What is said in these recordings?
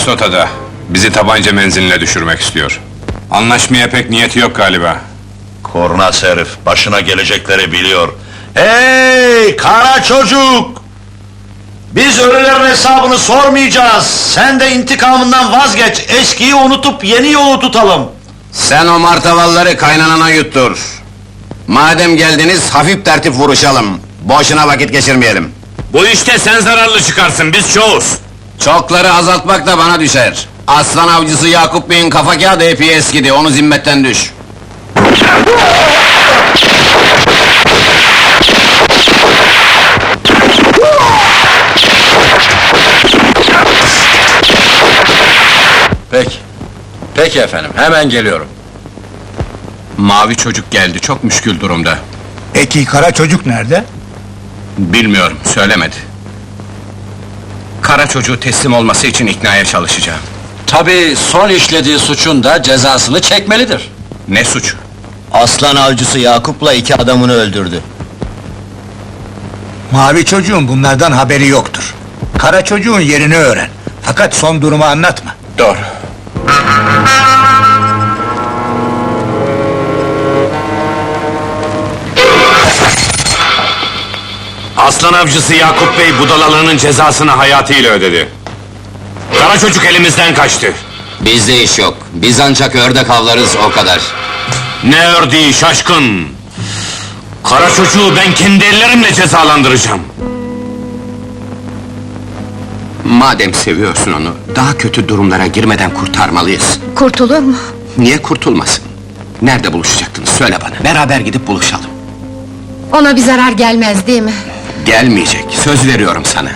Herif Sota'da. Bizi tabanca menziline düşürmek istiyor. Anlaşmaya pek niyeti yok galiba. Kornaz herif, başına gelecekleri biliyor. Hey kara çocuk! Biz ölülerin hesabını sormayacağız. Sen de intikamından vazgeç. Eskiyi unutup yeni yolu tutalım. Sen o martavalları kaynanana yuttur. Madem geldiniz, hafif tertip vuruşalım. Boşuna vakit geçirmeyelim. Bu işte sen zararlı çıkarsın, biz çoğuz. Çokları azaltmak da bana düşer. Aslan avcısı Yakup Bey'in kafa kağıdı epey eskidi, onu zimmetten düş. Peki. Peki efendim, hemen geliyorum. Mavi çocuk geldi, çok müşkül durumda. Peki kara çocuk nerede? Bilmiyorum, söylemedi. Kara çocuğu teslim olması için iknaya çalışacağım. Tabii son işlediği suçun da cezasını çekmelidir. Ne suçu? Aslan avcısı Yakup'la iki adamını öldürdü. Mavi çocuğun bunlardan haberi yoktur. Kara çocuğun yerini öğren. Fakat son durumu anlatma. Doğru. Aslan avcısı Yakup Bey budalalığının cezasını hayatıyla ödedi. Kara çocuk elimizden kaçtı. Bizde iş yok. Biz ancak ördek avlarız, o kadar. Ne ördeği şaşkın! Kara çocuğu ben kendi ellerimle cezalandıracağım. Madem seviyorsun onu, daha kötü durumlara girmeden kurtarmalıyız. Kurtulur mu? Niye kurtulmasın? Nerede buluşacaktınız, söyle bana. Beraber gidip buluşalım. Ona bir zarar gelmez değil mi? Gelmeyecek, söz veriyorum sana.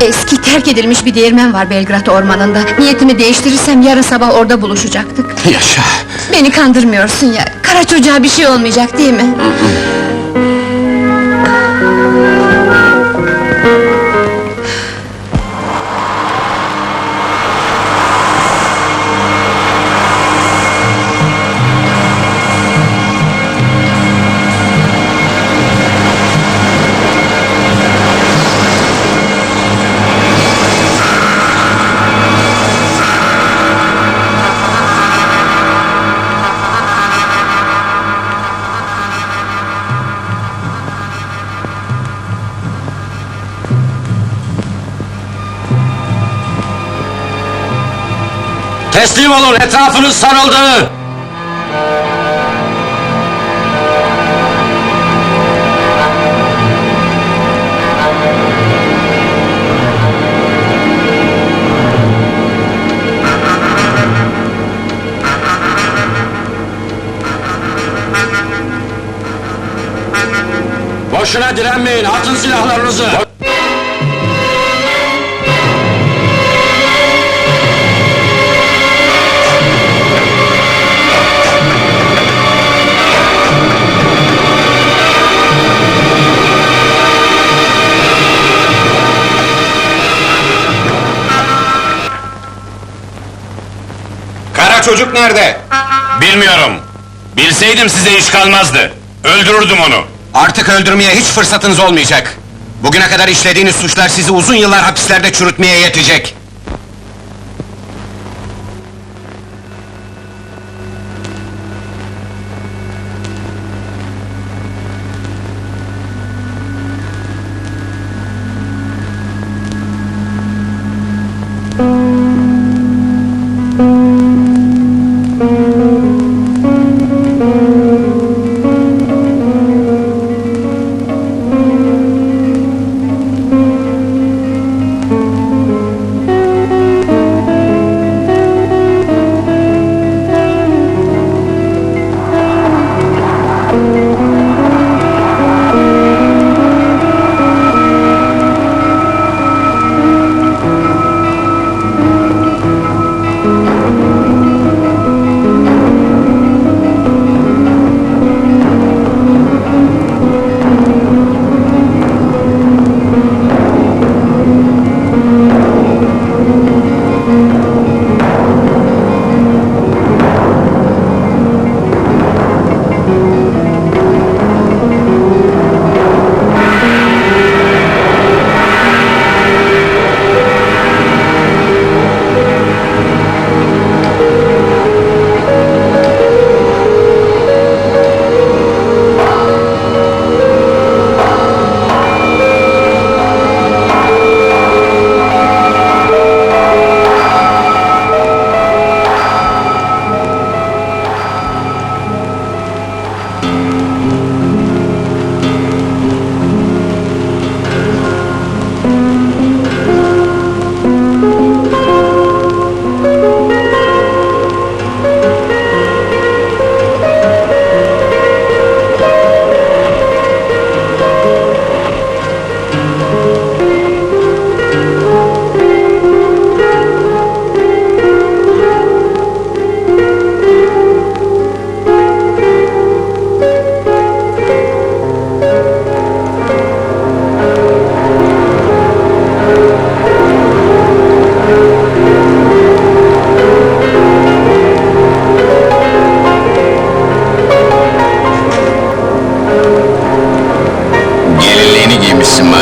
Eski terk edilmiş bir değirmen var Belgrad ormanında. Niyetimi değiştirirsem yarın sabah orada buluşacaktık. Yaşa! Beni kandırmıyorsun ya. Kara çocuğa bir şey olmayacak değil mi? Teslim olun, etrafınız sarıldı! Boşuna direnmeyin, atın silahlarınızı! Çocuk nerede? Bilmiyorum. Bilseydim size iş kalmazdı. Öldürürdüm onu. Artık öldürmeye hiç fırsatınız olmayacak. Bugüne kadar işlediğiniz suçlar sizi uzun yıllar hapislerde çürütmeye yetecek.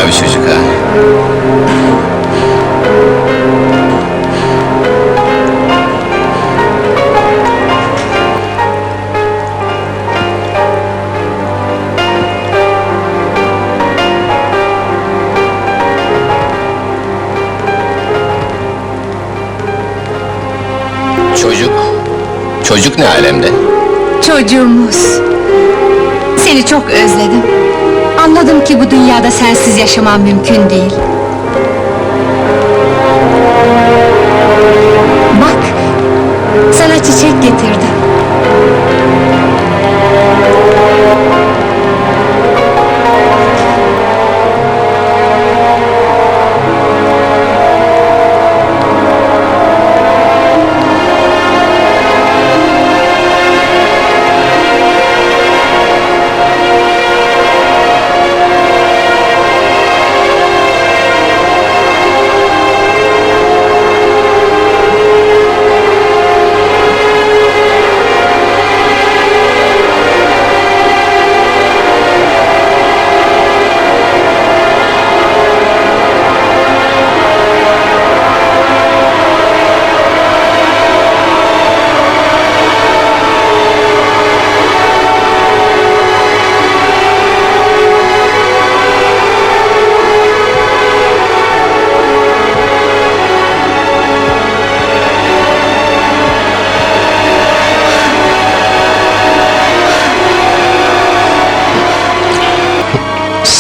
Mavi çocuk ha. Çocuk, çocuk ne alemde? Çocuğumuz. Seni çok özledim. Anladım ki bu dünyada sensiz yaşamam mümkün değil. Bak, sana çiçek getirdim.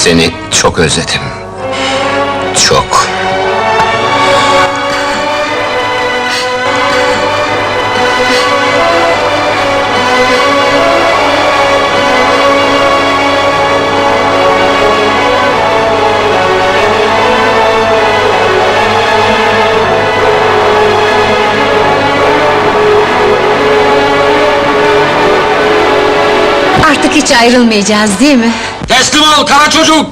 Seni çok özledim. Çok. Artık hiç ayrılmayacağız değil mi? Teslim ol kara çocuk!